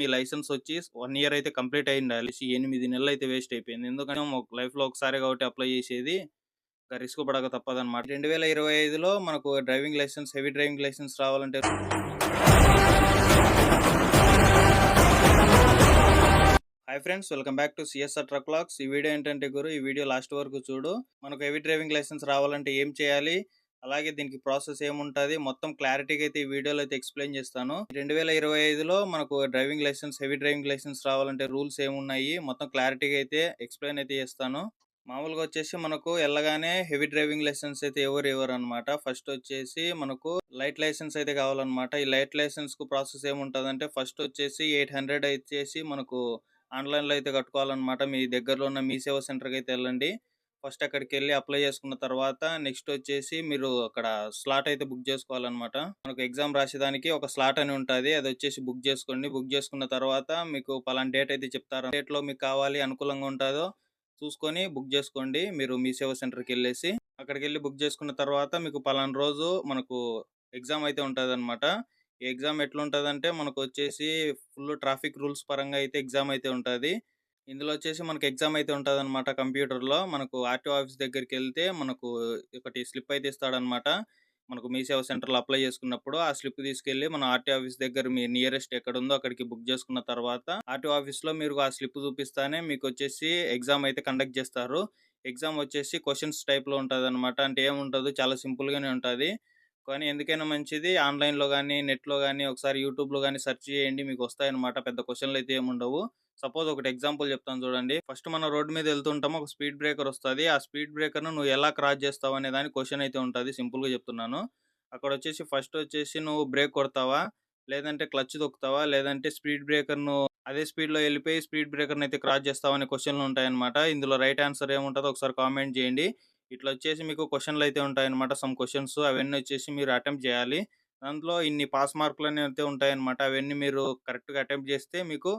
మీ licence వచ్చి one year అయితే complete అయి ఉండాలి ఎనిమిది నెలలు అయితే వేస్ట్ అయిపోయింది. ఎందుకంటే లైఫ్లో ఒకసారి కాబట్టి అప్లై చేసేది ఇంకా రిస్క్ పడక తప్పదన్నమాట. రెండు వేల ఇరవై ఐదులో మనకు driving licence heavy driving licence రావాలంటే hi friends welcome back to CSR truck lux ఈ వీడియో ఏంటంటే గురు ఈ వీడియో లాస్ట్ వరకు చూడు. మనకు హెవీ డ్రైవింగ్ లైసెన్స్ రావాలంటే ఏం చేయాలి? అలాగే దీనికి ప్రాసెస్ ఏముంటుంది? మొత్తం క్లారిటీగా అయితే ఈ వీడియోలో అయితే ఎక్స్ప్లెయిన్ చేస్తాను. రెండు వేల ఇరవై ఐదులో మనకు driving licence heavy driving licence రావాలంటే రూల్స్ ఏమున్నాయి? మొత్తం క్లారిటీగా అయితే ఎక్స్ప్లెయిన్ అయితే చేస్తాను. మామూలుగా వచ్చేసి మనకు వెళ్ళగానే హెవీ డ్రైవింగ్ లైసెన్స్ అయితే ఎవరు ఎవరు అనమాట ఫస్ట్ వచ్చేసి మనకు లైట్ లైసెన్స్ అయితే కావాలన్నమాట. ఈ లైట్ లైసెన్స్కు ప్రాసెస్ ఏముంటుందంటే అంటే ఫస్ట్ వచ్చేసి ఎయిట్ హండ్రెడ్ అయితే మనకు ఆన్లైన్లో అయితే కట్టుకోవాలన్నమాట. మీ దగ్గరలో ఉన్న మీ సేవా సెంటర్కి అయితే వెళ్ళండి. ఫస్ట్ అక్కడికి వెళ్ళి అప్లై చేసుకున్న తర్వాత నెక్స్ట్ వచ్చేసి మీరు అక్కడ స్లాట్ అయితే బుక్ చేసుకోవాలన్నమాట. మనకు ఎగ్జామ్ రాసేదానికి ఒక స్లాట్ అని ఉంటుంది. అది వచ్చేసి బుక్ చేసుకోండి. బుక్ చేసుకున్న తర్వాత మీకు పలానా డేట్ అయితే చెప్తారు. డేట్లో మీకు కావాలి అనుకూలంగా ఉంటుందో చూసుకొని బుక్ చేసుకోండి. మీరు మీ సేవ సెంటర్కి వెళ్ళేసి అక్కడికి వెళ్ళి బుక్ చేసుకున్న తర్వాత మీకు పలానా రోజు మనకు ఎగ్జామ్ అయితే ఉంటుంది అనమాట ఈ ఎగ్జామ్ ఎట్లుంటుందంటే అంటే మనకు వచ్చేసి ఫుల్ ట్రాఫిక్ రూల్స్ పరంగా అయితే ఎగ్జామ్ అయితే ఉంటుంది. ఇందులో వచ్చేసి మనకు ఎగ్జామ్ అయితే ఉంటుంది అనమాట కంప్యూటర్లో. మనకు ఆర్టీఓ ఆఫీస్ దగ్గరికి వెళ్తే మనకు ఒకటి స్లిప్ అయితే ఇస్తాడనమాట మనకు మీ సేవ సెంటర్లో అప్లై చేసుకున్నప్పుడు ఆ స్లిప్ తీసుకెళ్ళి మన ఆర్టీ ఆఫీస్ దగ్గర మీ నియరెస్ట్ ఎక్కడ ఉందో అక్కడికి బుక్ చేసుకున్న తర్వాత ఆర్టీ ఆఫీస్లో మీరు ఆ స్లిప్ చూపిస్తానే మీకు వచ్చేసి ఎగ్జామ్ అయితే కండక్ట్ చేస్తారు. ఎగ్జామ్ వచ్చేసి క్వశ్చన్స్ టైప్లో అనమాట అంటే ఏముంటుందో? చాలా సింపుల్ గానే కానీ ఎందుకైనా మంచిది. ఆన్లైన్లో కానీ నెట్లో కానీ ఒకసారి యూట్యూబ్లో కానీ సెర్చ్ చేయండి. మీకు వస్తాయన్నమాట. పెద్ద క్వశ్చన్లు అయితే ఏముండవు. సపోజ్ ఒకటి ఎగ్జాంపుల్ చెప్తాను చూడండి. ఫస్ట్ మన రోడ్ మీద వెళ్తుంటాం. ఒక స్పీడ్ బ్రేకర్ వస్తుంది. ఆ స్పీడ్ బ్రేకర్ను నువ్వు ఎలా క్రాస్ చేస్తావు అనే దాని క్వశ్చన్ అయితే ఉంటుంది. సింపుల్గా చెప్తున్నాను. అక్కడ వచ్చేసి ఫస్ట్ వచ్చేసి నువ్వు బ్రేక్ కొడతావా? లేదంటే క్లచ్ తొక్కుతావా? లేదంటే స్పీడ్ బ్రేకర్ను అదే స్పీడ్లో వెళ్ళిపోయి స్పీడ్ బ్రేకర్ని అయితే క్రాస్ చేస్తావా? అనే క్వశ్చన్లు ఉంటాయన్నమాట. ఇందులో రైట్ ఆన్సర్ ఏముంటుందో ఒకసారి కామెంట్ చేయండి. ఇట్లా వచ్చేసి మీకు క్వశ్చన్లు అయితే ఉంటాయన్నమాట. సమ్ క్వశ్చన్స్ అవన్నీ వచ్చేసి మీరు అటెంప్ట్ చేయాలి. దాంట్లో ఇన్ని పాస్ మార్కులు అనేవి అయితే ఉంటాయన్నమాట. అవన్నీ మీరు కరెక్ట్గా అటెంప్ట్ చేస్తే మీకు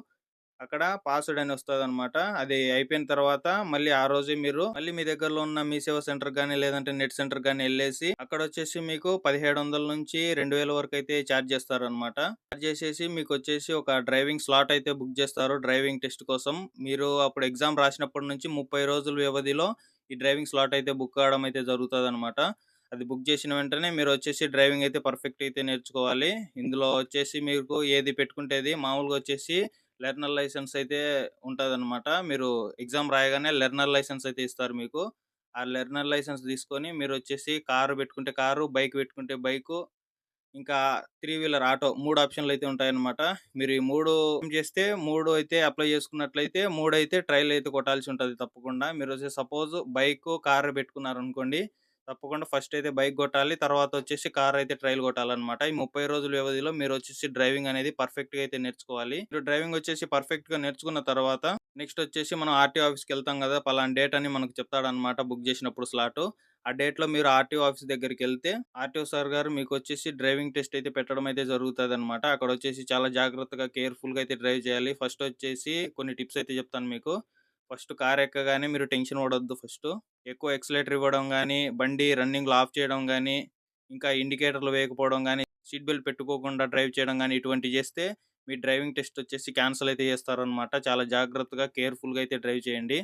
అక్కడ పాస్డ్ అని వస్తుంది అనమాట అది అయిపోయిన తర్వాత మళ్ళీ ఆ రోజే మీరు మళ్ళీ మీ దగ్గరలో ఉన్న మీ సేవ సెంటర్ కానీ లేదంటే నెట్ సెంటర్ కానీ వెళ్ళేసి అక్కడ వచ్చేసి మీకు పదిహేడు వందల నుంచి రెండు వేల వరకు అయితే ఛార్జ్ చేస్తారు అనమాట ఛార్జ్ చేసేసి మీకు వచ్చేసి ఒక డ్రైవింగ్ స్లాట్ అయితే బుక్ చేస్తారు. డ్రైవింగ్ టెస్ట్ కోసం. మీరు అప్పుడు ఎగ్జామ్ రాసినప్పటి నుంచి ముప్పై రోజుల వ్యవధిలో ఈ డ్రైవింగ్ స్లాట్ అయితే బుక్ కావడం అయితే జరుగుతుంది అనమాట అది బుక్ చేసిన వెంటనే మీరు వచ్చేసి డ్రైవింగ్ అయితే పర్ఫెక్ట్ అయితే నేర్చుకోవాలి. ఇందులో వచ్చేసి మీకు ఏది పెట్టుకుంటేది మామూలుగా వచ్చేసి లెర్నర్ లైసెన్స్ అయితే ఉంటుంది మీరు ఎగ్జామ్ రాయగానే లెర్నర్ లైసెన్స్ అయితే ఇస్తారు మీకు. ఆ లెర్నర్ లైసెన్స్ తీసుకొని మీరు వచ్చేసి కారు పెట్టుకుంటే కారు బైక్ పెట్టుకుంటే బైకు ఇంకా త్రీ వీలర్ ఆటో మూడు ఆప్షన్లు అయితే ఉంటాయన్నమాట. మీరు ఈ మూడు చేస్తే మూడు అయితే అప్లై చేసుకున్నట్లయితే మూడు అయితే ట్రైల్ అయితే కొట్టాల్సి ఉంటుంది తప్పకుండా. మీరు వచ్చి సపోజ్ బైక్ కారు పెట్టుకున్నారు అనుకోండి తప్పకుండా ఫస్ట్ అయితే బైక్ కొట్టాలి తర్వాత వచ్చేసి కార్ అయితే ట్రైల్ కొట్టాలన్నమాట. ఈ ముప్పై రోజుల వ్యవధిలో మీరు వచ్చేసి డ్రైవింగ్ అనేది పర్ఫెక్ట్గా అయితే నేర్చుకోవాలి. మీరు డ్రైవింగ్ వచ్చేసి పర్ఫెక్ట్గా నేర్చుకున్న తర్వాత నెక్స్ట్ వచ్చేసి మనం ఆర్టీఓ ఆఫీస్కి వెళ్తాం కదా పలానా డేట్ అని మనకు చెప్తాడనమాట బుక్ చేసినప్పుడు స్లాట్. ఆ డేట్లో మీరు ఆర్టీఓ ఆఫీస్ దగ్గరికి వెళ్తే ఆర్టీఓ సార్ గారు మీకు వచ్చేసి డ్రైవింగ్ టెస్ట్ అయితే పెట్టడం అయితే జరుగుతుంది అనమాట అక్కడ వచ్చేసి చాలా జాగ్రత్తగా కేర్ఫుల్గా అయితే డ్రైవ్ చేయాలి. ఫస్ట్ వచ్చేసి కొన్ని టిప్స్ అయితే చెప్తాను మీకు. ఫస్ట్ కార్ ఎక్కగానే మీరు టెన్షన్ పడొద్దు ఫస్ట్. ఎక్కువ ఎక్సలేటర్ ఇవ్వడం కానీ బండి రన్నింగ్లో ఆఫ్ చేయడం కానీ ఇంకా ఇండికేటర్లు వేయకపోవడం కానీ సీట్ బెల్ట్ పెట్టుకోకుండా డ్రైవ్ చేయడం కానీ ఇటువంటి చేస్తే మీ డ్రైవింగ్ టెస్ట్ వచ్చేసి క్యాన్సిల్ అయితే చేస్తారనమాట. చాలా జాగ్రత్తగా కేర్ఫుల్గా అయితే డ్రైవ్ చేయండి.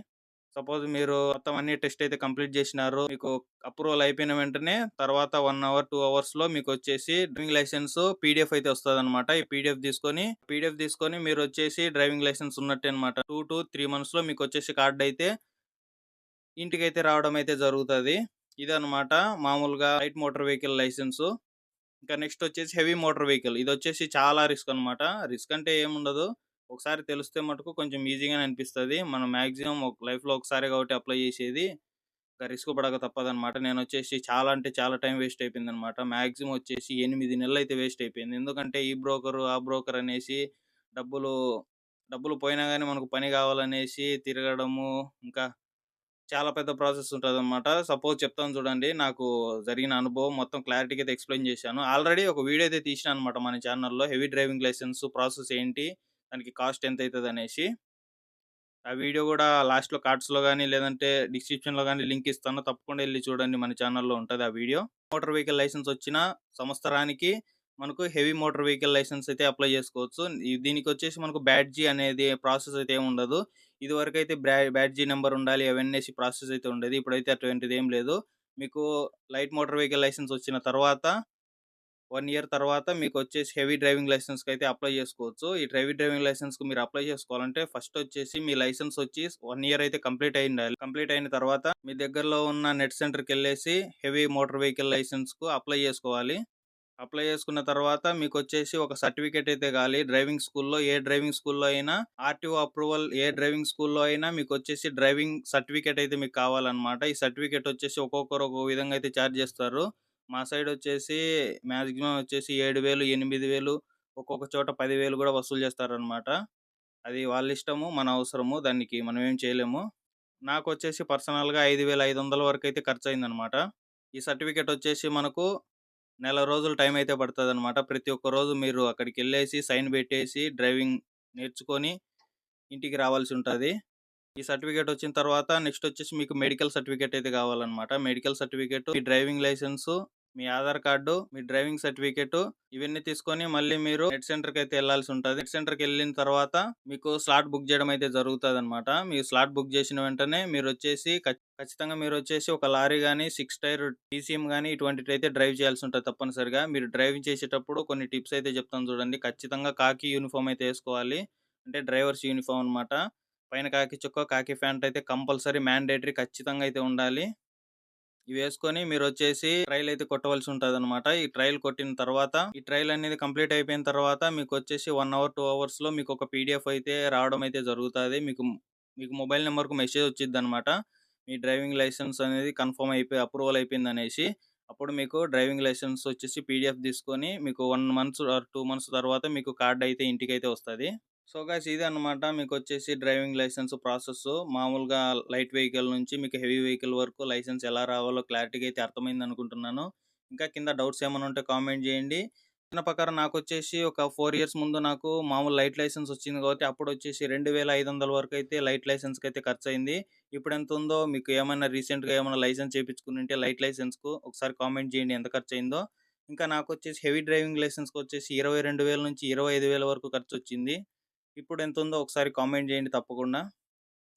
సపోజ్ మీరు మొత్తం అన్ని టెస్ట్ అయితే కంప్లీట్ చేసినారు మీకు అప్రూవల్ అయిపోయిన వెంటనే తర్వాత వన్ అవర్ టూ అవర్స్లో మీకు వచ్చేసి డ్రైవింగ్ లైసెన్స్ పీడిఎఫ్ అయితే వస్తుంది అనమాట ఈ పీడిఎఫ్ తీసుకొని పీడిఎఫ్ తీసుకొని మీరు వచ్చేసి డ్రైవింగ్ లైసెన్స్ ఉన్నట్టే అనమాట టూ టు త్రీ మంత్స్లో మీకు వచ్చేసి కార్డ్ అయితే ఇంటికి అయితే రావడం అయితే జరుగుతుంది. ఇదనమాట మామూలుగా లైట్ మోటార్ వెహికల్ లైసెన్స్. ఇంకా నెక్స్ట్ వచ్చేసి హెవీ మోటార్ వెహికల్. ఇది వచ్చేసి చాలా రిస్క్ అనమాట రిస్క్ అంటే ఏముండదు. ఒకసారి తెలిస్తే మటుకు కొంచెం ఈజీగానే అనిపిస్తుంది. మనం మ్యాక్సిమం ఒక లైఫ్లో ఒకసారి కాబట్టి అప్లై చేసేది. ఇంకా రిస్క్ పడక తప్పదనమాట నేను వచ్చేసి చాలా అంటే చాలా టైం వేస్ట్ అయిపోయింది అనమాట మ్యాక్సిమం వచ్చేసి ఎనిమిది నెలలు అయితే వేస్ట్ అయిపోయింది. ఎందుకంటే ఈ బ్రోకర్ ఆ బ్రోకర్ అనేసి డబ్బులు డబ్బులు పోయినా కానీ మనకు పని కావాలనేసి తిరగడము ఇంకా చాలా పెద్ద ప్రాసెస్ ఉంటుంది అనమాట సపోజ్ చెప్తాను చూడండి. నాకు జరిగిన అనుభవం మొత్తం క్లారిటీగా అయితే ఎక్స్ప్లెయిన్ చేశాను. ఆల్రెడీ ఒక వీడియో అయితే తీసిన అనమాట మన ఛానల్లో. హెవీ డ్రైవింగ్ లైసెన్స్ ప్రాసెస్ ఏంటి? దానికి కాస్ట్ ఎంత అవుతుంది అనేసి ఆ వీడియో కూడా లాస్ట్లో కార్డ్స్లో కానీ లేదంటే డిస్క్రిప్షన్లో కానీ లింక్ ఇస్తాను. తప్పకుండా వెళ్ళి చూడండి మన ఛానల్లో ఉంటుంది ఆ వీడియో. మోటార్ వెహికల్ లైసెన్స్ వచ్చిన సంవత్సరానికి మనకు హెవీ మోటార్ వెహికల్ లైసెన్స్ అయితే అప్లై చేసుకోవచ్చు. దీనికి వచ్చేసి మనకు బ్యాడ్జీ అనేది ప్రాసెస్ అయితే ఏమి ఉండదు ఇది వరకు అయితే బ్యాడ్జీ నెంబర్ ఉండాలి అవన్నీ ప్రాసెస్ అయితే ఉండేది. ఇప్పుడైతే అటువంటిది ఏం లేదు. మీకు లైట్ మోటార్ వెహికల్ లైసెన్స్ వచ్చిన తర్వాత వన్ ఇయర్ తర్వాత మీకు వచ్చేసి హెవీ డ్రైవింగ్ లైసెన్స్కి అయితే అప్లై చేసుకోవచ్చు. ఈ హెవీ డ్రైవింగ్ లైసెన్స్కి మీరు అప్లై చేసుకోవాలంటే ఫస్ట్ వచ్చేసి మీ లైసెన్స్ వచ్చి వన్ ఇయర్ అయితే కంప్లీట్ అయి ఉండాలి కంప్లీట్ అయిన తర్వాత మీ దగ్గరలో ఉన్న నెట్ సెంటర్కి వెళ్ళేసి హెవీ మోటార్ వెహికల్ లైసెన్స్కు అప్లై చేసుకోవాలి. అప్లై చేసుకున్న తర్వాత మీకు వచ్చేసి ఒక సర్టిఫికేట్ అయితే కావాలి. డ్రైవింగ్ స్కూల్లో ఏ డ్రైవింగ్ స్కూల్లో అయినా ఆర్టీఓ అప్రూవల్ ఏ డ్రైవింగ్ స్కూల్లో అయినా మీకు వచ్చేసి డ్రైవింగ్ సర్టిఫికేట్ అయితే మీకు కావాలన్నమాట. ఈ సర్టిఫికేట్ వచ్చేసి ఒక్కొక్కరు ఒక్కొక్క విధంగా అయితే ఛార్జ్ చేస్తారు. మా సైడ్ వచ్చేసి మ్యాక్సిమం వచ్చేసి ఏడు వేలు ఎనిమిది వేలు ఒక్కొక్క చోట పదివేలు కూడా వసూలు చేస్తారనమాట అది వాళ్ళ ఇష్టము మన అవసరము దానికి మనం ఏం చేయలేము. నాకు వచ్చేసి పర్సనల్గా ఐదు వేల ఐదు వందల వరకు అయితే ఖర్చు అయిందనమాట ఈ సర్టిఫికేట్ వచ్చేసి మనకు నెల రోజులు టైం అయితే పడుతుంది అనమాట ప్రతి ఒక్క రోజు మీరు అక్కడికి వెళ్ళేసి సైన్ పెట్టేసి డ్రైవింగ్ నేర్చుకొని ఇంటికి రావాల్సి ఉంటుంది. ఈ సర్టిఫికేట్ వచ్చిన తర్వాత నెక్స్ట్ వచ్చేసి మీకు మెడికల్ సర్టిఫికేట్ అయితే కావాలన్నమాట. మెడికల్ సర్టిఫికేట్ మీ డ్రైవింగ్ లైసెన్స్ మీ ఆధార్ కార్డు మీ డ్రైవింగ్ సర్టిఫికేట్ ఇవన్నీ తీసుకొని మళ్ళీ మీరు నెట్ సెంటర్కి అయితే వెళ్ళాల్సి ఉంటుంది నెట్ సెంటర్కి వెళ్ళిన తర్వాత మీకు స్లాట్ బుక్ చేయడం అయితే జరుగుతుంది అనమాట మీరు స్లాట్ బుక్ చేసిన వెంటనే మీరు వచ్చేసి ఖచ్చితంగా మీరు వచ్చేసి ఒక లారీ కానీ సిక్స్ టైర్ టీసీఎం కానీ ఇటువంటివి అయితే డ్రైవ్ చేయాల్సి ఉంటుంది తప్పనిసరిగా. మీరు డ్రైవింగ్ చేసేటప్పుడు కొన్ని టిప్స్ అయితే చెప్తాను చూడండి. ఖచ్చితంగా కాకి యూనిఫామ్ అయితే వేసుకోవాలి. అంటే డ్రైవర్స్ యూనిఫామ్ అనమాట పైన కాకి చుక్క కాకి ప్యాంట్ అయితే కంపల్సరీ మ్యాండేటరీ ఖచ్చితంగా అయితే ఉండాలి. ఇవి వేసుకొని మీరు వచ్చేసి ట్రైల్ అయితే కొట్టవలసి ఉంటుంది అనమాట ఈ ట్రైల్ కొట్టిన తర్వాత ఈ ట్రైల్ అనేది కంప్లీట్ అయిపోయిన తర్వాత మీకు వచ్చేసి వన్ అవర్ టూ అవర్స్లో మీకు ఒక పీడిఎఫ్ అయితే రావడం అయితే జరుగుతుంది. మీకు మీకు మొబైల్ నెంబర్కు మెసేజ్ వచ్చింది అనమాట మీ డ్రైవింగ్ లైసెన్స్ అనేది కన్ఫర్మ్ అయిపోయి అప్రూవల్ అయిపోయింది అనేసి అప్పుడు మీకు డ్రైవింగ్ లైసెన్స్ వచ్చేసి పీడిఎఫ్ తీసుకొని మీకు one months or two months తర్వాత మీకు కార్డ్ అయితే ఇంటికి అయితే వస్తుంది. సో గాయస్ ఇది అనమాట మీకు వచ్చేసి డ్రైవింగ్ లైసెన్స్ ప్రాసెస్ మామూలుగా లైట్ వెహికల్ నుంచి మీకు హెవీ వెహికల్ వరకు లైసెన్స్ ఎలా రావాలో క్లారిటీగా అయితే అర్థమైంది అనుకుంటున్నాను ఇంకా కింద డౌట్స్ ఏమైనా ఉంటే కామెంట్ చేయండి. చిన్న ప్రకారం నాకు వచ్చేసి ఒక ఫోర్ ఇయర్స్ ముందు నాకు మామూలు లైట్ లైసెన్స్ వచ్చింది కాబట్టి అప్పుడు వచ్చేసి రెండు వేల ఐదు వందల వరకు అయితే లైట్ లైసెన్స్కి అయితే ఖర్చు అయింది ఇప్పుడు ఎంత ఉందో మీకు ఏమైనా రీసెంట్గా ఏమైనా లైసెన్స్ చేయించుకుని ఉంటే లైట్ లైసెన్స్కు ఒకసారి కామెంట్ చేయండి ఎంత ఖర్చు అయిందో ఇంకా నాకు వచ్చేసి హెవీ డ్రైవింగ్ లైసెన్స్కి వచ్చేసి ఇరవై రెండు వేల నుంచి ఇరవై ఐదు వేల వరకు ఖర్చు వచ్చింది ఇప్పుడు ఎంత ఉందో ఒకసారి కామెంట్ చేయండి తప్పకుండా.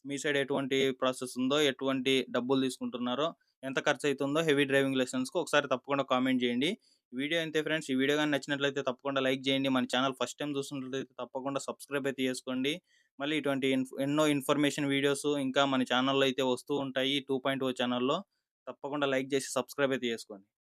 మీ సైడ్ ఎటువంటి ప్రాసెస్ ఉందో ఎటువంటి డబ్బులు తీసుకుంటున్నారో ఎంత ఖర్చు అవుతుందో హెవీ డ్రైవింగ్ లైసెన్స్కి ఒకసారి తప్పకుండా కామెంట్ చేయండి. వీడియో అంతే ఫ్రెండ్స్. ఈ వీడియో కానీ నచ్చినట్లయితే తప్పకుండా లైక్ చేయండి. మన ఛానల్ ఫస్ట్ టైం చూస్తున్నట్లయితే తప్పకుండా సబ్స్క్రైబ్ అయితే చేసుకోండి. మళ్ళీ ఇటువంటి ఎన్నో ఇన్ఫర్మేషన్ వీడియోస్ ఇంకా మన ఛానల్లో అయితే వస్తూ ఉంటాయి. టూ పాయింట్ ఓ ఛానల్లో తప్పకుండా లైక్ చేసి సబ్స్క్రైబ్ అయితే చేసుకోండి.